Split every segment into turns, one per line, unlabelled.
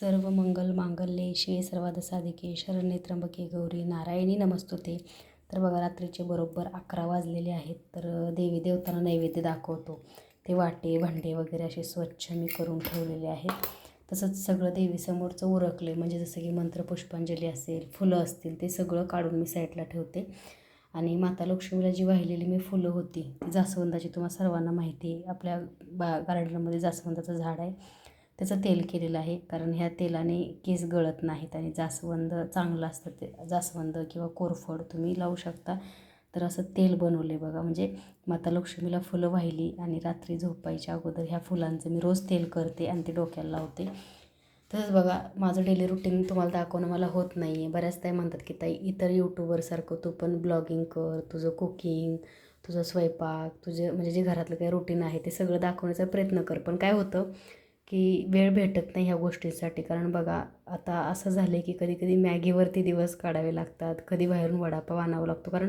सर्व मंगल मांगल्ये शिवे सर्वाद साधिके शरण्ये त्र्यंबके गौरी नारायणी नमस्तुते. तर बघा रात्रीचे बरोबर अकरा वाजलेले आहेत तर देवी देवतांना नैवेद्य दाखवतो. ते वाटे भांडे वगैरे असे स्वच्छ मी करून ठेवलेले आहेत. तसंच सगळं देवीसमोरचं उरकले म्हणजे जसं की मंत्र पुष्पांजली असेल फुलं असतील ते सगळं काढून मी साईडला ठेवते. आणि माता लक्ष्मीला जी वाहिलेली मी फुलं होती ती जास्वंदाची तुम्हाला सर्वांना माहिती आहे. आपल्या बा गार्डनमध्ये जास्वंदाचं झाड आहे. त्याचं तेल केलेलं आहे. कारण ह्या तेलाने केस गळत नाहीत आणि जास्वंद चांगलं असतं ते. जास्वंद किंवा कोरफड तुम्ही लावू शकता. तर असं तेल बनवले बघा. म्हणजे माता लक्ष्मीला फुलं वाहिली आणि रात्री झोपायच्या अगोदर ह्या फुलांचं मी रोज तेल करते आणि ते डोक्याला लावते. तसंच बघा माझं डेली रुटीन तुम्हाला दाखवणं मला होत नाही आहे बऱ्याच ताई म्हणतात की ताई इतर यूट्यूबरसारखं तू पण ब्लॉगिंग कर तुझं कुकिंग तुझं स्वयंपाक तुझे म्हणजे जे घरातलं काही रुटीन आहे ते सगळं दाखवण्याचा प्रयत्न कर. पण काय होतं की वेळ भेटत नाही ह्या गोष्टींसाठी. कारण बघा आता असं झालं आहे की कधी कधी मॅगीवरती दिवस काढावे लागतात कधी बाहेरून वडापाव आणावा लागतो. कारण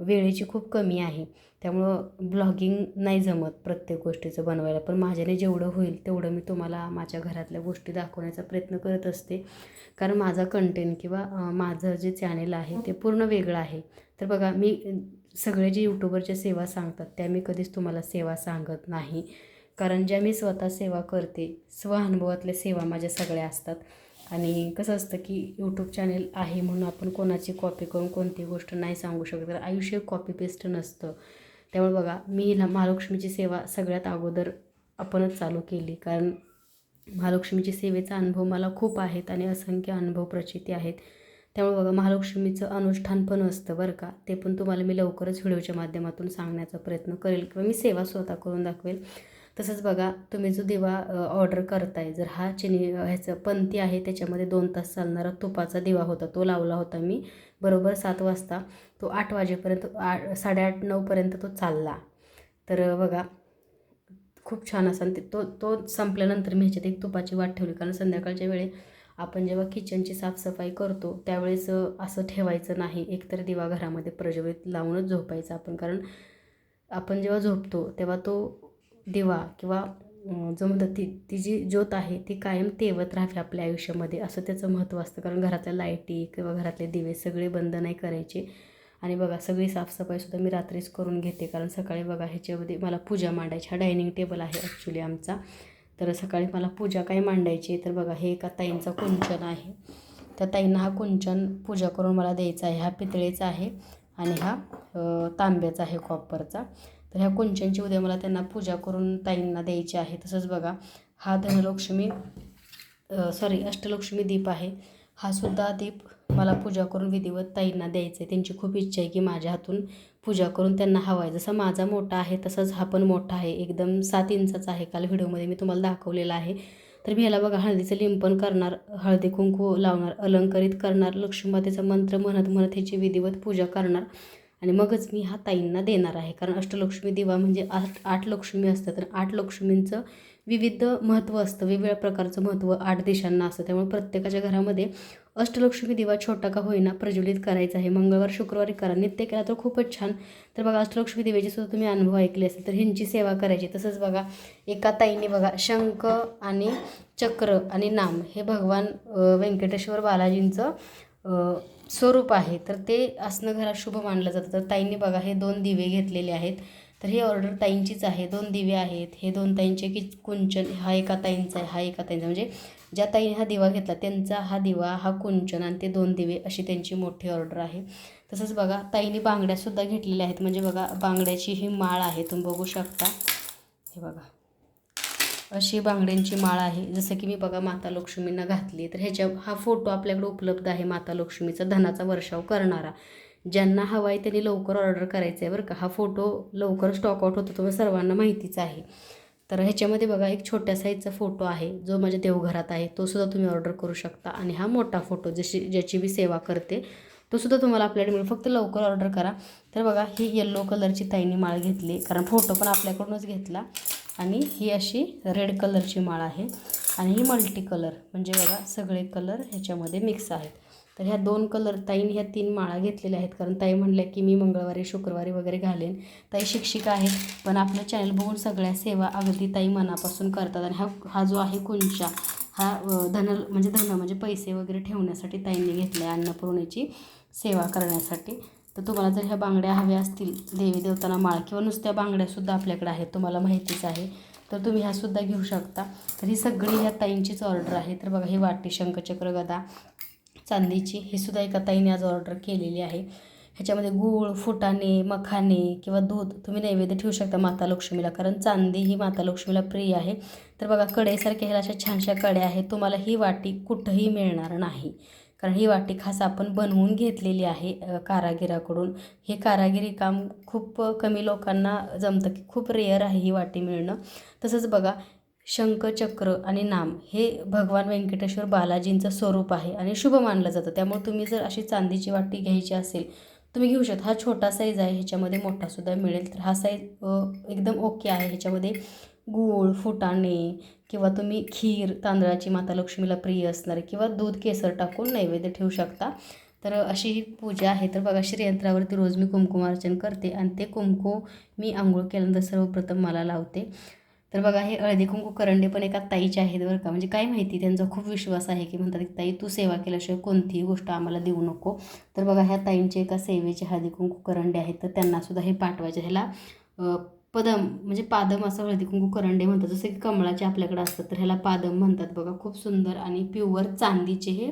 वेळेची खूप कमी आहे. त्यामुळं ब्लॉगिंग नाही जमत प्रत्येक गोष्टीचं बनवायला. पण माझ्याने जेवढं होईल तेवढं मी तुम्हाला माझ्या घरातल्या गोष्टी दाखवण्याचा प्रयत्न करत असते. कारण माझा कंटेंट किंवा माझं जे चॅनेल आहे ते पूर्ण वेगळं आहे. तर बघा मी सगळे जे यूट्यूबरच्या सेवा सांगतात त्या मी कधीच तुम्हाला सेवा सांगत नाही. कारण ज्या मी स्वतः सेवा करते स्व अनुभवातल्या सेवा माझ्या सगळ्या असतात. आणि कसं असतं की यूट्यूब चॅनेल आहे म्हणून आपण कोणाची कॉपी करून कोणती गोष्ट नाही सांगू शकत. तर आयुष्य कॉपी पेस्ट नसतं. त्यामुळे बघा मी महालक्ष्मीची सेवा सगळ्यात अगोदर आपणच चालू केली. कारण महालक्ष्मीची सेवेचा अनुभव मला खूप आहेत आणि असंख्य अनुभव प्रचिती आहेत. त्यामुळे बघा महालक्ष्मीचं अनुष्ठान पण असतं बरं का. ते पण तुम्हाला मी लवकरच व्हिडिओच्या माध्यमातून सांगण्याचा प्रयत्न करेल किंवा मी सेवा स्वतः करून दाखवेल. तसंच बघा तुम्ही जो दिवा ऑर्डर करताय जर हा चिनी ह्याचं पंथी आहे त्याच्यामध्ये दोन तास चालणारा तुपाचा दिवा होता तो लावला होता मी बरोबर सात वाजता. तो आठ वाजेपर्यंत आठ साडेआठ नऊपर्यंत तो चालला. तर बघा खूप छान असा ते तो तो संपल्यानंतर मी ह्याच्यात एक तुपाची वाट ठेवली कारण संध्याकाळच्या वेळी आपण जेव्हा किचनची साफसफाई करतो त्यावेळेस असं ठेवायचं नाही एकतर दिवा घरामध्ये प्रज्वलित लावूनच झोपायचं आपण कारण आपण जेव्हा झोपतो तेव्हा तो दिवा किंवा जो म्हणतात ती ती जी ज्योत आहे ती कायम तेवत राहावी आपल्या आयुष्यामध्ये. असं त्याचं महत्त्व असतं. कारण घरातल्या लाईटी किंवा घरातले दिवे सगळे बंद नाही करायचे. आणि बघा सगळी साफसफाईसुद्धा मी रात्रीच करून घेते. कारण सकाळी बघा ह्याच्यामध्ये मला पूजा मांडायची. हा डायनिंग टेबल आहे ॲक्च्युली आमचा. तर सकाळी मला पूजा काय मांडायची तर बघा हे एका ताईंचा कुंचन आहे. त्या ताईंना हा कुंचन पूजा करून मला द्यायचा आहे. हा पितळेचा आहे आणि हा तांब्याचा आहे कॉपरचा तर ह्या कुंचनची उद्या मला त्यांना पूजा करून ताईंना द्यायची आहे. तसंच बघा हा धनलक्ष्मी सॉरी अष्टलक्ष्मी दीप आहे. हा सुद्धा दीप मला पूजा करून विधिवत ताईंना द्यायचं आहे त्यांची खूप इच्छा आहे की माझ्या हातून पूजा करून त्यांना हवा आहे जसा माझा मोठा आहे तसंच हा पण मोठा आहे. एकदम सात इंचाचा आहे काल व्हिडिओमध्ये मी तुम्हाला दाखवलेला आहे. तर मी ह्याला बघा हळदीचं लिंपन करणार हळदी कुंकू लावणार अलंकरित करणार लक्ष्मीमातेचा मंत्र म्हणत म्हणत ह्याची विधिवत पूजा करणार. आणि मगच मी हा ताईंना देणार आहे. कारण अष्टलक्ष्मी दिवा म्हणजे आठ आठ लक्ष्मी असतात तर आठ लक्ष्मींचं विविध महत्त्व असतं. वेगवेगळ्या प्रकारचं महत्त्व आठ देशांना असतं. त्यामुळे प्रत्येकाच्या घरामध्ये अष्टलक्ष्मी दिवा छोटा का होईना प्रज्वलित करायचा आहे. मंगळवार शुक्रवारी करा. नित्य केला तर खूपच छान. तर बघा अष्टलक्ष्मी दिव्याची सुद्धा तुम्ही अनुभव ऐकले असेल तर ह्यांची सेवा करायची. तसंच बघा एका ताईने बघा शंख आणि चक्र आणि नाम हे भगवान व्यंकटेश्वर बालाजींचं स्वरूप आहे. तर ते असणं घरात शुभ मानलं जातं. तर ताईंनी बघा हे दोन दिवे घेतलेले आहेत. तर हे ऑर्डर ताईंचीच आहे. दोन दिवे आहेत. हे दोन ताईंचे की कुंचन हा एका ताईंचा आहे हा एका ताईंचा. म्हणजे ज्या ताईने हा दिवा घेतला त्यांचा हा दिवा हा कुंचन आणि ते दोन दिवे अशी त्यांची मोठी ऑर्डर आहे. तसंच बघा ताईंनी बांगड्यासुद्धा घेतलेल्या आहेत. म्हणजे बघा बांगड्याची ही माळ आहे. तुम्ही बघू शकता. हे बघा. अशी बांगड्यांची माळ आहे. जसं की मी बघा माता लक्ष्मींना घातली तर ह्याच्या हा फोटो आपल्याकडे उपलब्ध आहे माता लक्ष्मीचा धनाचा वर्षाव करणारा. ज्यांना हवा आहे त्यांनी लवकर ऑर्डर करायचं आहे बरं का. हा फोटो लवकर स्टॉकआउट होतो तुम्हाला सर्वांना माहितीच आहे. तर ह्याच्यामध्ये बघा एक छोट्या साईजचा फोटो आहे जो माझ्या देवघरात आहे. तो सुद्धा तुम्ही ऑर्डर करू शकता. आणि हा मोठा फोटो जशी ज्याची मी सेवा करते तो सुद्धा तुम्हाला आपल्याकडे मिळेल. फक्त लवकर ऑर्डर करा. तर बघा ही येल्लो कलरची ताईने माळ घेतली कारण फोटो पण आपल्याकडूनच घेतला. आणि ही अशी रेड कलरची माळ आहे. आणि ही मल्टी कलर म्हणजे बघा सगळे कलर ह्याच्यामध्ये मिक्स आहेत. तर ह्या दोन कलर ताईन ह्या तीन माळा घेतलेल्या आहेत. कारण ताई म्हणल्या की मी मंगळवारी शुक्रवारी वगैरे घालेन. ताई शिक्षिका आहेत पण आपलं चॅनल बघून सगळ्या सेवा अगदी ताई मनापासून करतात. आणि हा हा जो आहे कुंचा हा धन म्हणजे धन म्हणजे पैसे वगैरे ठेवण्यासाठी ताईंनी घेतला आहे अन्नपूर्णेची सेवा करण्यासाठी. तर तुम्हाला जर ह्या बांगड्या हव्या असतील देवी देवताना माळ किंवा नुसत्या बांगड्यासुद्धा आपल्याकडे आहेत तुम्हाला माहितीच आहे तर तुम्ही ह्यासुद्धा घेऊ शकता. तर ही सगळी ह्या ताईंचीच ऑर्डर आहे. तर बघा ही वाटी शंखचक्र गदा चांदीची ही सुद्धा एका ताईने आज ऑर्डर केलेली आहे. ह्याच्यामध्ये गूळ फुटाणे मखाने किंवा दूध तुम्ही नैवेद्य ठेवू शकता माता लक्ष्मीला कारण चांदी ही माता लक्ष्मीला प्रिय आहे. तर बघा कडेसारख्या ह्याला अशा छानशा कड्या आहेत तुम्हाला ही वाटी कुठंही मिळणार नाही. कारण ही वाटी खास आपण बनवून घेतलेली आहे कारागिराकडून. हे कारागिरी काम खूप कमी लोकांना जमतं की खूप रेअर आहे ही वाटी मिळणं. तसंच बघा शंख चक्र आणि नाम हे भगवान व्यंकटेश्वर बालाजींचं स्वरूप आहे आणि शुभ मानलं जातं. त्यामुळे तुम्ही जर अशी चांदीची वाटी घ्यायची असेल तुम्ही घेऊ शकता. हा छोटा साईज आहे ह्याच्यामध्ये मोठासुद्धा मिळेल. तर हा साईज एकदम ओके आहे. ह्याच्यामध्ये गूळ फुटाणे किंवा तुम्ही खीर तांदळाची माता लक्ष्मीला प्रिय असणारे किंवा दूध केसर टाकून नैवेद्य ठेवू शकता. तर अशी ही पूजा आहे. तर बघा श्रीयंत्रावरती रोज मी कुंकुमार्चन करते आणि ते कुंकू मी आंघोळ केल्यानंतर सर्वप्रथम मला लावते. तर बघा हे हळदी कुंकू करंडे पण एका ताईचे आहेत बरं का. म्हणजे काय माहिती त्यांचा खूप विश्वास आहे की म्हणतात की ताई तू सेवा केल्याशिवाय कोणतीही गोष्ट आम्हाला देऊ नको. तर बघा ह्या ताईंचे एका सेवेचे हळदी कुंकू करंडे आहेत. तर त्यांनासुद्धा हे पाठवायचे. ह्याला पदम म्हणजे पादम असं हळदी कुंकू करंडे म्हणतात. जसे की कमळाचे आपल्याकडे असतात तर ह्याला पादम म्हणतात बघा. खूप सुंदर आणि प्युअर चांदीचे हे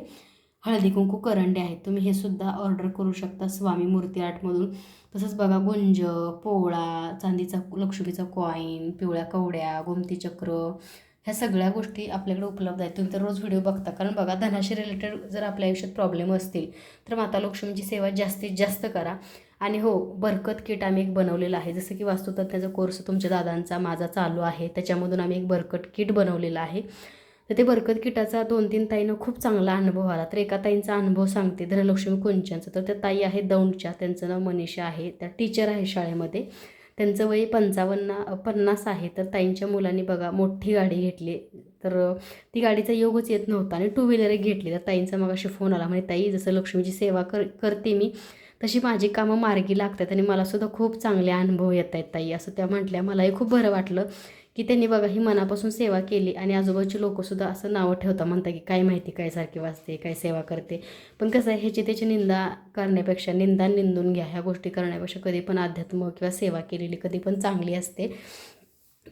हळदी कुंकू करंडे आहेत. तुम्ही हे सुद्धा ऑर्डर करू शकता स्वामी मूर्ती आर्टमधून तसंच बघा गुंज पोळा चांदीचा लक्ष्मीचा कॉईन पिवळ्या कवड्या गोमती चक्र ह्या सगळ्या गोष्टी आपल्याकडे उपलब्ध आहेत. तुम्ही तर रोज व्हिडिओ बघता. कारण बघा धनाशी रिलेटेड जर आपल्या आयुष्यात प्रॉब्लेम असतील तर माता लक्ष्मीची सेवा जास्तीत जास्त करा. आणि हो बरकत किट आम्ही एक बनवलेलं आहे. जसं की वास्तुतज्ञाचा कोर्स तुमच्या दादांचा माझा चालू आहे. त्याच्यामधून आम्ही एक बरकत किट बनवलेलं आहे. तर ते बरकत किटाचा दोन तीन ताईनं खूप चांगला अनुभव आला. तर एका ताईंचा अनुभव सांगते. धनलक्ष्मी कुंचांचा तर त्या ताई आहेत दौंडच्या. त्यांचं नाव मनीषा आहे. त्या टीचर आहे शाळेमध्ये. त्यांचं वय पंचावन्न पन्नास आहे. तर ताईंच्या मुलांनी बघा मोठी गाडी घेतली. तर ती गाडीचा योगच येत नव्हता आणि टू व्हीलर एक घेतली. तर ताईंचा मग अशी फोन आला. म्हणजे ताई जसं लक्ष्मीची सेवा कर करते मी तशी माझी कामं मार्गी लागतात आणि मलासुद्धा खूप चांगले अनुभव येत आहेत ताई. असं त्या म्हटल्या मलाही खूप बरं वाटलं की त्यांनी बघा ही मनापासून सेवा केली आणि आजूबाजूची लोकंसुद्धा असं नावं ठेवता म्हणता की काय माहिती काय सारखी वाचते काय सेवा करते. पण कसं आहे ह्याची त्याची निंदा करण्यापेक्षा निंदा निंदून घ्या. ह्या गोष्टी करण्यापेक्षा कधी पण अध्यात्म किंवा सेवा केलेली कधी पण चांगली असते.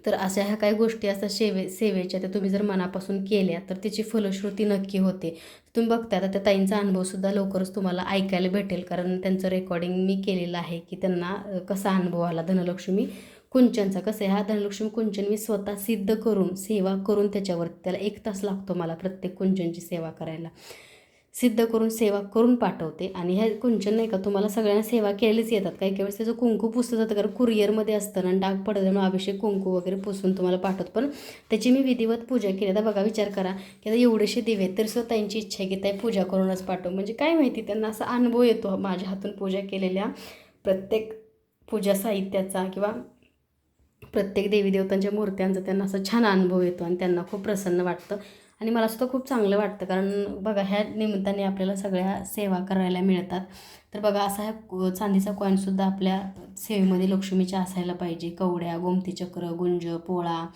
तर अशा ह्या काही गोष्टी असतात सेवे सेवेच्या त्या तुम्ही जर मनापासून केल्या तर त्याची फलश्रुती नक्की होते. तुम्ही बघता आता त्या ताईंचा अनुभवसुद्धा लवकरच तुम्हाला ऐकायला भेटेल कारण त्यांचं रेकॉर्डिंग मी केलेलं आहे की त्यांना कसा अनुभव आला धनलक्ष्मी कुंचनचा. कसं आहे हा धनलक्ष्मी कुंचन मी स्वतः सिद्ध करून सेवा करून त्याच्यावर त्याला एक तास लागतो मला प्रत्येक कुंचनची सेवा करायला. सिद्ध करून सेवा करून पाठवते. आणि ह्या कुंचन नाही का तुम्हाला सगळ्यांना सेवा केलेलीच येतात. काही काही वेळेस त्याचं कुंकू पुसतं जातं. कारण कुरिअरमध्ये असतं ना डाग पडत म्हणून अभिषेक कुंकू वगैरे पुसून तुम्हाला पाठवत. पण त्याची मी विधिवत पूजा केली. आता बघा विचार करा की आता एवढेसे दिवे तर सुद्धा त्यांची इच्छा आहे की ताई पूजा करूनच पाठव. म्हणजे काय माहिती त्यांना असा अनुभव येतो माझ्या हातून पूजा केलेल्या प्रत्येक पूजा साहित्याचा किंवा प्रत्येक देवी देवतांच्या मूर्त्यांचा. त्यांना असा छान अनुभव येतो आणि त्यांना खूप प्रसन्न वाटतं. आणि मला सुद्धा खूप चांगलं वाटतं कारण बघा ह्या निमित्ताने आपल्याला सगळ्या सेवा करायला मिळतात. तर बघा असा ह्या चांदीचा कॉईनसुद्धा आपल्या सेवेमध्ये लक्ष्मीच्या असायला पाहिजे. कवड्या गोमती चक्र गुंज पोळा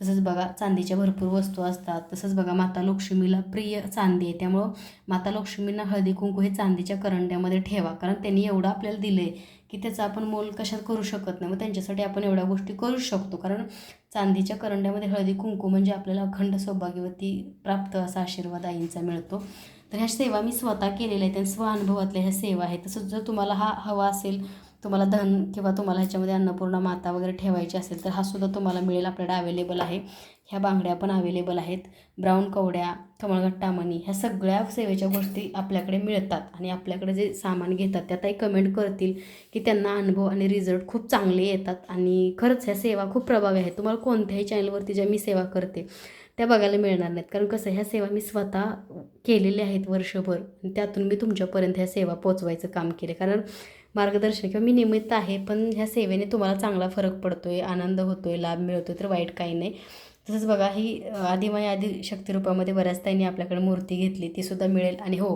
तसंच बघा चांदीच्या भरपूर वस्तू असतात. तसंच बघा माता लक्ष्मीला प्रिय चांदी आहे. त्यामुळं माता लक्ष्मींना हळदी कुंकू हे चांदीच्या करंड्यामध्ये ठेवा. कारण त्यांनी एवढं आपल्याला दिलं आहे की त्याचं आपण मोल कशात करू शकत नाही. मग त्यांच्यासाठी आपण एवढ्या गोष्टी करू शकतो. कारण चांदीच्या करंड्यामध्ये हळदी कुंकू म्हणजे आपल्याला अखंड सौभाग्यवती प्राप्त असा आशीर्वाद आईंचा मिळतो. तर ह्या सेवा मी स्वतः केलेल्या आहेत त्या स्वअनुभवातल्या ह्या सेवा आहेत. तसंच जर तुम्हाला हा हवा असेल तुम्हाला धन किंवा तुम्हाला ह्याच्यामध्ये अन्नपूर्णा माता वगैरे ठेवायची असेल तर हा सुद्धा तुम्हाला मिळेल. आपल्याकडे अवेलेबल आहे. ह्या बांगड्या पण अवेलेबल आहेत. ब्राऊन कवड्या कमळगट्टा मणी ह्या सगळ्या सेवेच्या गोष्टी आपल्याकडे मिळतात. आणि आपल्याकडे जे सामान घेतात त्यातही कमेंट करतील की त्यांना अनुभव आणि रिझल्ट खूप चांगले येतात. आणि खरंच ह्या सेवा खूप प्रभावी आहेत तुम्हाला कोणत्याही चॅनलवरती ज्या मी सेवा करते त्या बघायला मिळणार नाहीत. कारण कसं ह्या सेवा मी स्वतः केलेल्या आहेत वर्षभर. त्यातून मी तुमच्यापर्यंत ह्या सेवा पोचवायचं काम केले. कारण मार्गदर्शन किंवा मी निमित्त आहे पण ह्या सेवेने तुम्हाला चांगला फरक पडतो आहे आनंद होतो आहे लाभ मिळतो आहे तर वाईट काही नाही. तसंच बघा ही आदिमाय आदि शक्तिरूपामध्ये बऱ्याच ताईंनी आपल्याकडे मूर्ती घेतली ती सुद्धा मिळेल. आणि हो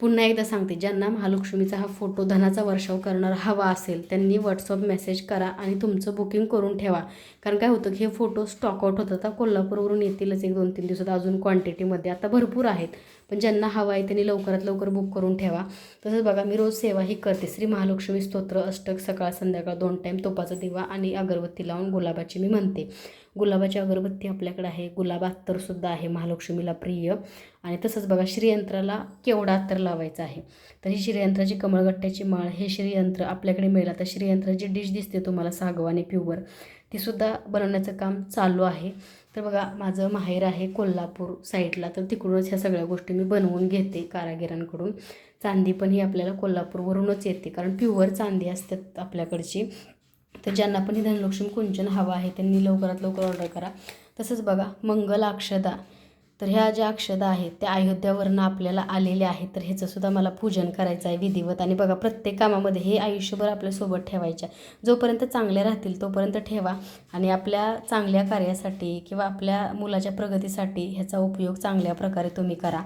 पुन्हा एकदा सांगते ज्यांना महालक्ष्मीचा हा फोटो धनाचा वर्षाव करणारा हवा असेल त्यांनी व्हॉट्सअप मेसेज करा आणि तुमचं बुकिंग करून ठेवा. कारण काय होतं की हे फोटो स्टॉकआउट होतात. आता कोल्हापूरवरून येतीलच एक दोन तीन दिवसात अजून क्वांटिटीमध्ये आता भरपूर आहेत पण ज्यांना हवा आहे त्यांनी लवकरात लवकर बुक करून ठेवा. तसंच बघा मी रोज सेवा ही करते. श्री महालक्ष्मी स्तोत्र अष्टक सकाळ संध्याकाळ दोन टाईम तोपाचा दिवा आणि अगरबत्ती लावून गुलाबाची मी म्हणते. गुलाबाची अगरबत्ती आपल्याकडे आहे. गुलाब अत्तरसुद्धा आहे महालक्ष्मीला प्रिय. आणि तसंच बघा श्रीयंत्राला केवढा अत्तर लावायचा आहे. तर ही श्रीयंत्राची कमळगट्ट्याची माळ हे श्रीयंत्र आपल्याकडे मिळेल. आता श्रीयंत्राची डिश दिसते तुम्हाला सागवानी प्युवर तीसुद्धा बनवण्याचं काम चालू आहे. तर बघा माझं माहेर आहे कोल्हापूर साईडला. तर तिकडूनच ह्या सगळ्या गोष्टी मी बनवून घेते कारागिरांकडून. चांदी पण ही आपल्याला कोल्हापूरवरूनच येते. कारण प्युअर चांदी असतात आपल्याकडची. तर ज्यांना पण ही धनलक्ष्मी कुंचन हवं आहे त्यांनी लवकरात लवकर ऑर्डर करा. तसंच बघा मंगल अक्षदा. तर ह्या ज्या अक्षदा आहेत त्या अयोध्यावरनं आपल्याला आलेल्या आहेत तर ह्याचंसुद्धा मला पूजन करायचं आहे विधिवत. आणि बघा प्रत्येक कामामध्ये हे आयुष्यभर आपल्यासोबत ठेवायच्या. जोपर्यंत चांगल्या राहतील तोपर्यंत ठेवा. आणि आपल्या चांगल्या कार्यासाठी किंवा आपल्या मुलाच्या प्रगतीसाठी ह्याचा उपयोग चांगल्या प्रकारे तुम्ही करा.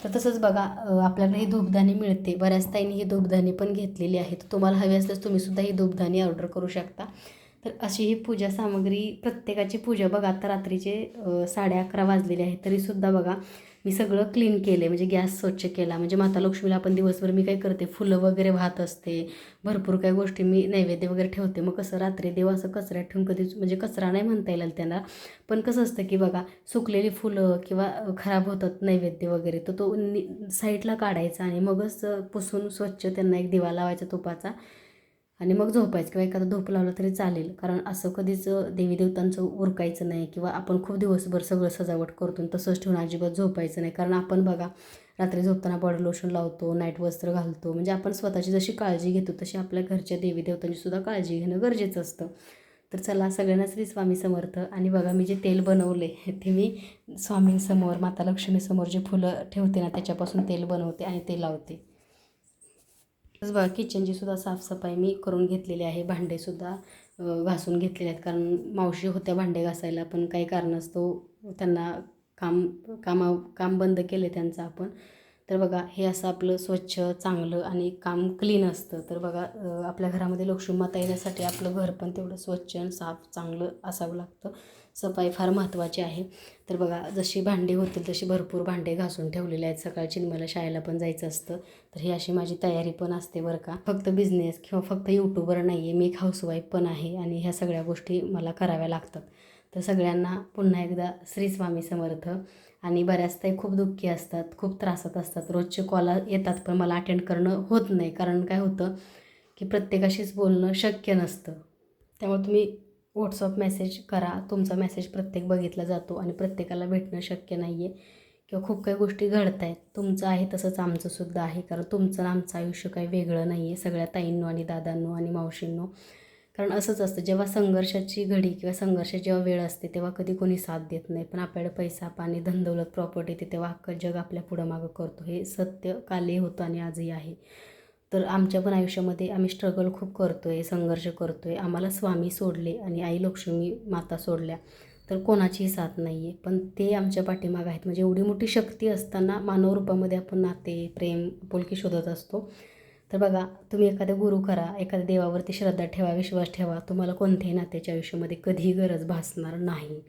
तर तसंच बघा आपल्याला ही धूपदाणी मिळते. बऱ्याच ताईंनी ही धूपदाणी पण घेतलेली आहे. तर तुम्हाला हवी असल्यास तुम्हीसुद्धा ही धूपदाणी ऑर्डर करू शकता. तर अशी ही पूजा सामग्री प्रत्येकाची पूजा बघा आता रात्रीचे साडे अकरा वाजलेले आहे तरीसुद्धा बघा मी सगळं क्लीन केले म्हणजे गॅस स्वच्छ केला म्हणजे माता लक्ष्मीला आपण दिवसभर मी काय करते फुलं वगैरे वाहत असते भरपूर काही गोष्टी मी नैवेद्य वगैरे ठेवते. मग कसं रात्री देव असं कचऱ्यात ठेवून कधीच म्हणजे कचरा नाही म्हणता येईल त्यांना पण कसं असतं की बघा सुकलेली फुलं किंवा खराब होतात नैवेद्य वगैरे तर तो नि साईडला काढायचा आणि मगच पुसून स्वच्छ त्यांना एक दिवा लावायचा तुपाचा आणि मग झोपायचं किंवा एखादा झोप लावला तरी चालेल. कारण असं कधीच देवी देवतांचं उरकायचं नाही किंवा आपण खूप दिवसभर सगळं सजावट करतो तसंच ठेवून अजिबात झोपायचं नाही. कारण आपण बघा रात्री झोपताना बॉडी लोशन लावतो नाईट वस्त्र घालतो. म्हणजे आपण स्वतःची जशी काळजी घेतो तशी आपल्या घरच्या देवी देवतांची सुद्धा काळजी घेणं गरजेचं असतं. तर चला सगळ्यांना श्री स्वामी समर्थ. आणि बघा मी जे तेल बनवले ते मी स्वामींसमोर माता लक्ष्मीसमोर जे फुलं ठेवते ना त्याच्यापासून तेल बनवते आणि ते लावते. तसंच बघा किचनची सुद्धा साफसफाई मी करून घेतलेली आहे. भांडेसुद्धा घासून घेतलेले आहेत. कारण मावशी होत्या भांडे घासायला पण काही कारणास्तव त्यांना काम कामा काम बंद केले त्यांचं आपण. तर बघा हे असं आपलं स्वच्छ चांगलं आणि काम क्लीन असतं. तर बघा आपल्या घरामध्ये लक्ष्मीमाता येण्यासाठी आपलं घर पण तेवढं स्वच्छ आणि साफ चांगलं असावं लागतं. सफाई फार महत्त्वाची आहे. तर बघा जशी भांडी होतील तशी भरपूर भांडे घासून ठेवलेले आहेत. सकाळची मला शाळेला पण जायचं असतं. तर ही अशी माझी तयारी पण असते बरं का. फक्त बिझनेस किंवा फक्त यूट्यूबर नाही आहे मी एक हाऊसवाईफ पण आहे आणि ह्या सगळ्या गोष्टी मला कराव्या लागतात. तर सगळ्यांना पुन्हा एकदा श्री स्वामी समर्थ. आणि बऱ्याच ताई खूप दुःखी असतात खूप त्रासात असतात. रोजचे कॉल येतात पण मला अटेंड करणं होत नाही. कारण काय होतं की प्रत्येकाशीच बोलणं शक्य नसतं. त्यामुळे तुम्ही व्हॉट्सअप मेसेज करा. तुमचा मेसेज प्रत्येक बघितला जातो आणि प्रत्येकाला भेटणं शक्य नाही आहे किंवा खूप काही गोष्टी घडत आहेत तुमचं आहे तसंच आमचंसुद्धा आहे. कारण तुमचं आमचं आयुष्य काही वेगळं नाही आहे सगळ्या ताईंनो आणि दादांनो आणि मावशींनो. कारण असंच असतं. जेव्हा संघर्षाची घडी किंवा संघर्ष जेव्हा वेळ असते तेव्हा कधी कोणी साथ देत नाही. पण आपल्याकडे पैसा पाणी धनदौलत प्रॉपर्टी येते तेव्हा अख्खं जग आपल्या पुढं मागं करतो. हे सत्य कालही होतं आणि आजही आहे. तर आमच्या पण आयुष्यामध्ये आम्ही स्ट्रगल खूप करतो आहे संघर्ष करतो आहे आम्हाला स्वामी सोडले आणि आई लक्ष्मी माता सोडल्या. तर कोणाचीही साथ नाही आहे पण ते आमच्या पाठीमागं आहेत. म्हणजे एवढी मोठी शक्ती असताना मानव रूपामध्ये आपण नाते प्रेम पोलकी शोधत असतो. तर बघा तुम्ही एखाद्या गुरु करा एखाद्या देवावरती श्रद्धा ठेवा विश्वास ठेवा. तुम्हाला कोणत्याही नात्याच्या आयुष्यामध्ये कधीही गरज भासणार नाही.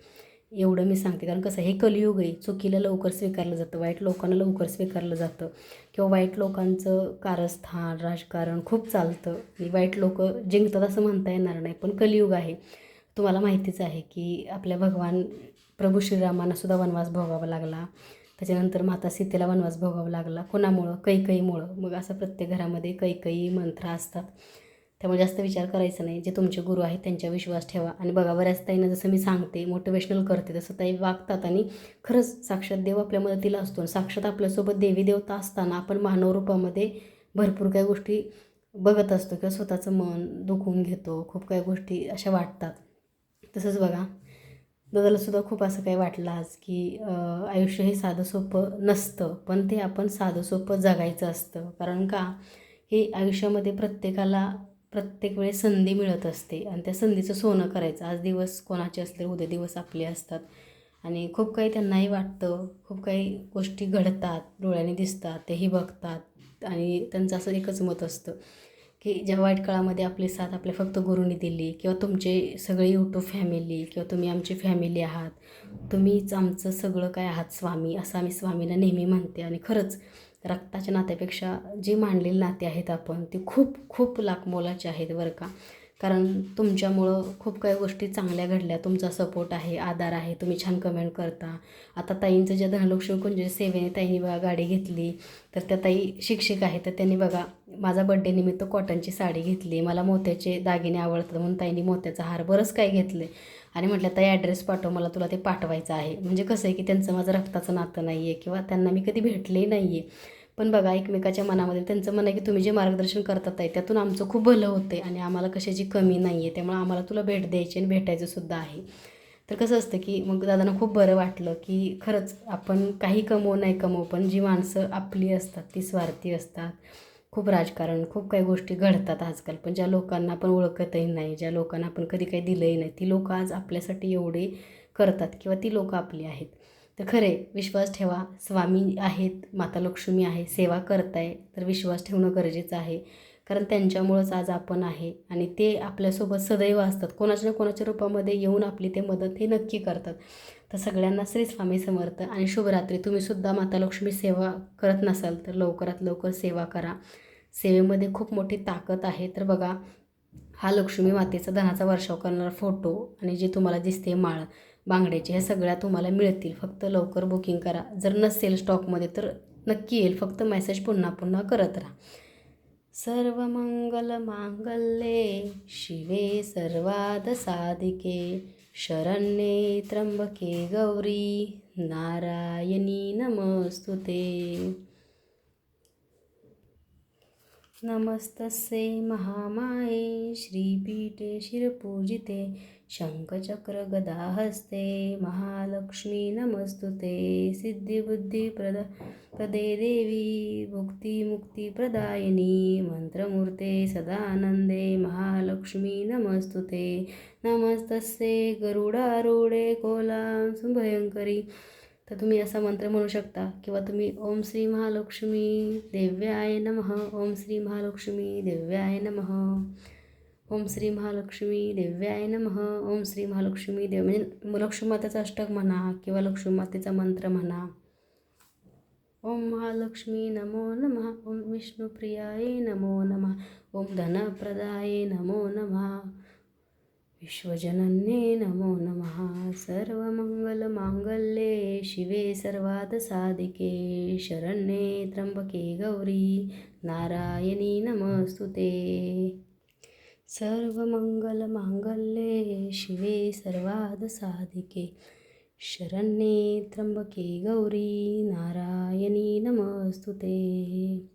एवढं मी सांगते. कारण कसं हे कलियुग आहे. चुकीला लवकर स्वीकारलं जातं. वाईट लोकांना लवकर स्वीकारलं जातं. किंवा वाईट लोकांचं कारस्थान राजकारण खूप चालतं. वाईट लोक जिंकतात असं म्हणता येणार नाही. पण कलियुग आहे. तुम्हाला माहितीच आहे की आपल्या भगवान प्रभू श्रीरामांना सुद्धा वनवास भोगावा लागला. त्याच्यानंतर माता सीतेला वनवास भोगावा लागला. कोणामुळं? कैकईमुळं. मग असं प्रत्येक घरामध्ये कैकई मंत्र असतात. त्यामुळे जास्त विचार करायचा नाही. जे तुमचे गुरु आहेत त्यांच्या विश्वास ठेवा. आणि बघा बऱ्याच ताईंना जसं मी सांगते मोटिवेशनल करते तसं ताई वागतात आणि खरंच साक्षात देव आपल्या मदतीला असतो. आणि साक्षात आपल्यासोबत देवी देवता असताना आपण मानव रूपामध्ये भरपूर काही गोष्टी बघत असतो किंवा स्वतःचं मन दुखवून घेतो. खूप काही गोष्टी अशा वाटतात. तसंच बघा दादालासुद्धा खूप असं काही वाटलं आज की आयुष्य हे साधं सोपं नसतं पण ते आपण साधं सोपं जगायचं असतं. कारण का? हे आयुष्यामध्ये प्रत्येकाला प्रत्येक वेळेस संधी मिळत असते आणि त्या संधीचं सोनं करायचं. आज दिवस कोणाचे असले उद्या दिवस आपले असतात. आणि खूप काही त्यांनाही वाटतं. खूप काही गोष्टी घडतात डोळ्याने दिसतात तेही बघतात. आणि त्यांचं असं एकच मत असतं की ज्या वाईट काळामध्ये आपली साथ आपल्या फक्त गुरुनी दिली किंवा तुमचे सगळे यूट्यूब फॅमिली किंवा तुम्ही आमची फॅमिली आहात तुम्हीच आमचं सगळं काय आहात स्वामी असं आम्ही स्वामीला नेहमी म्हणते. आणि खरंच रक्ताच्या नात्यापेक्षा जी मांडलेली नाते आहेत आपण ती खूप खूप लाख मोलाचे आहेत बरं का. कारण तुमच्यामुळं खूप काही गोष्टी चांगल्या घडल्या. तुमचा सपोर्ट आहे आधार आहे तुम्ही छान कमेंट करता. आता ताईंचं ज्या धनलक्ष्मी कुंज सेवेने ताईंनी बघा गाडी घेतली तर त्या ताई शिक्षक आहे तर त्यांनी बघा माझा बड्डे निमित्त कॉटनची साडी घेतली. मला मोत्याचे दागिने आवडतात म्हणून ताईंनी मोत्याचा हार बरंच काय घेतले आणि म्हटलं ताई ॲड्रेस पाठव मला तुला ते पाठवायचं आहे. म्हणजे कसं आहे की त्यांचं माझं रक्ताचं नातं नाही आहे किंवा त्यांना मी कधी भेटले नाही आहे पण बघा एकमेकाच्या मनामध्ये त्यांचं म्हणणं आहे की तुम्ही जे मार्गदर्शन करतात आहे त्यातून आमचं खूप भलं होतं आहे आणि आम्हाला कशाची कमी नाही आहे त्यामुळे आम्हाला तुला भेट द्यायची आणि भेटायचं सुद्धा आहे. तर कसं असतं की मग दादांना खूप बरं वाटलं की खरंच आपण काही कमवू नाही कमवू पण जी माणसं आपली असतात ती स्वार्थी असतात. खूप राजकारण खूप काही गोष्टी घडतात आजकाल पण ज्या लोकांना आपण ओळखतही नाही ज्या लोकांना आपण कधी काही दिलंही नाही ती लोकं आज आपल्यासाठी एवढे करतात किंवा ती लोकं आपली आहेत. तर खरे विश्वास ठेवा. स्वामी आहेत माता लक्ष्मी आहे सेवा करताय तर विश्वास ठेवणं गरजेचं आहे. कारण त्यांच्यामुळंच आज आपण आहे आणि ते आपल्यासोबत सदैव असतात. कोणाच्या ना कोणाच्या रूपामध्ये येऊन आपली ते मदत हे नक्की करतात. तर सगळ्यांना श्री स्वामी समर्थ आणि शुभरात्री. तुम्हीसुद्धा माता लक्ष्मी सेवा करत नसाल तर लवकरात लवकर सेवा करा. सेवेमध्ये खूप मोठी ताकद आहे. तर बघा हा लक्ष्मी मातेचा धनाचा वर्षाव करणारा फोटो आणि जे तुम्हाला दिसते माळ बांगड्याचे ह्या सगळ्या तुम्हाला मिळतील. फक्त लवकर बुकिंग करा. जर नसेल स्टॉकमध्ये तर नक्की येईल. फक्त मेसेज पुन्हा पुन्हा करत राहा. सर्व मंगल मांगल्ये. शिवे सर्वाद साधिके. शरण्ये त्र्यंबके गौरी नारायणी नमस्तुते. नमस्तस्ये महामाये श्रीपीठे शिरपूजिते शङ्खचक्रगदाहस्ते महालक्ष्मी नमस्तुते सिद्धिबुद्धिप्रद प्रदे देवी भुक्तिमुक्तिप्रदायिनी मन्त्रमूर्ते सदानन्दे महालक्ष्मी नमस्तुते। नमस्तस्ये गरुडारूढे कोलां सुभयङ्करी तर तुम्ही असा मंत्र म्हणू शकता किंवा तुम्ही ओम श्री महालक्ष्मी देव्याय नमः ओम श्री महालक्ष्मी देव्याय नमः ओम श्री महालक्ष्मी देव्याय नमः ओम श्री महालक्ष्मी देव म्हणजे लक्ष्मी मातेचा अष्टक म्हणा किंवा लक्ष्मी मातेचा मंत्र म्हणा. ओम महालक्ष्मी नमो नमः ओम विष्णुप्रियाय नमो नमः ओम धनप्रदाय नमो नमः विश्वजनन्ये नमो नमः। सर्वमङ्गलमाङ्गल्ये शिवे सर्वादसाधिके शरण्ये त्र्यंबके गौरी नारायणी नमस्तुते। सर्वमङ्गलमाङ्गल्ये शिवे सर्वादसाधिके शरण्ये त्र्यंबके गौरी नारायणी नमस्तुते।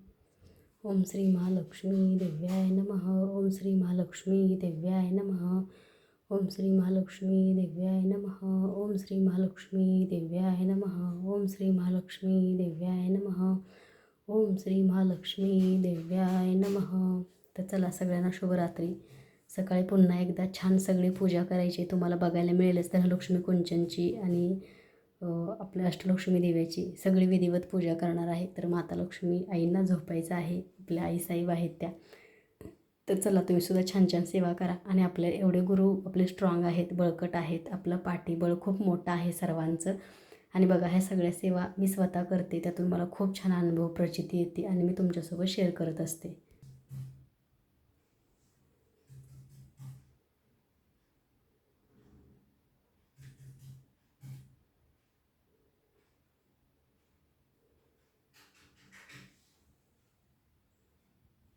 ओम श्री महालक्ष्मी दिव्याय नमः। ओम श्री महालक्ष्मी दिव्याय नमः। ओम श्री महालक्ष्मी देव्याय नमः। ओम श्री महालक्ष्मी दिव्याय नमः। ओम श्री महालक्ष्मी दिव्याय नमः। ओम श्री महालक्ष्मी दिव्याय नमः। तर चला सगळ्यांना शुभरात्री. सकाळी पुन्हा एकदा छान सगळी पूजा करायची. तुम्हाला बघायला मिळेलच धनलक्ष्मी कुंचनची आणि आपल्या अष्टलक्ष्मी देव्याची सगळी विधिवत पूजा करणार आहे. तर माता लक्ष्मी आईंना झोपायचं आहे. आपल्या आईसाहेब आहेत त्या. तर चला तुम्हीसुद्धा छान छान सेवा करा. आणि आपले एवढे गुरु आपले स्ट्रॉंग आहेत बळकट आहेत. आपलं पाठीबळ खूप मोठं आहे सर्वांचं. आणि बघा ह्या सगळ्या सेवा मी स्वतः करते. त्यातून मला खूप छान अनुभव प्रचिती येते. आणि मी तुमच्यासोबत शेअर करत असते.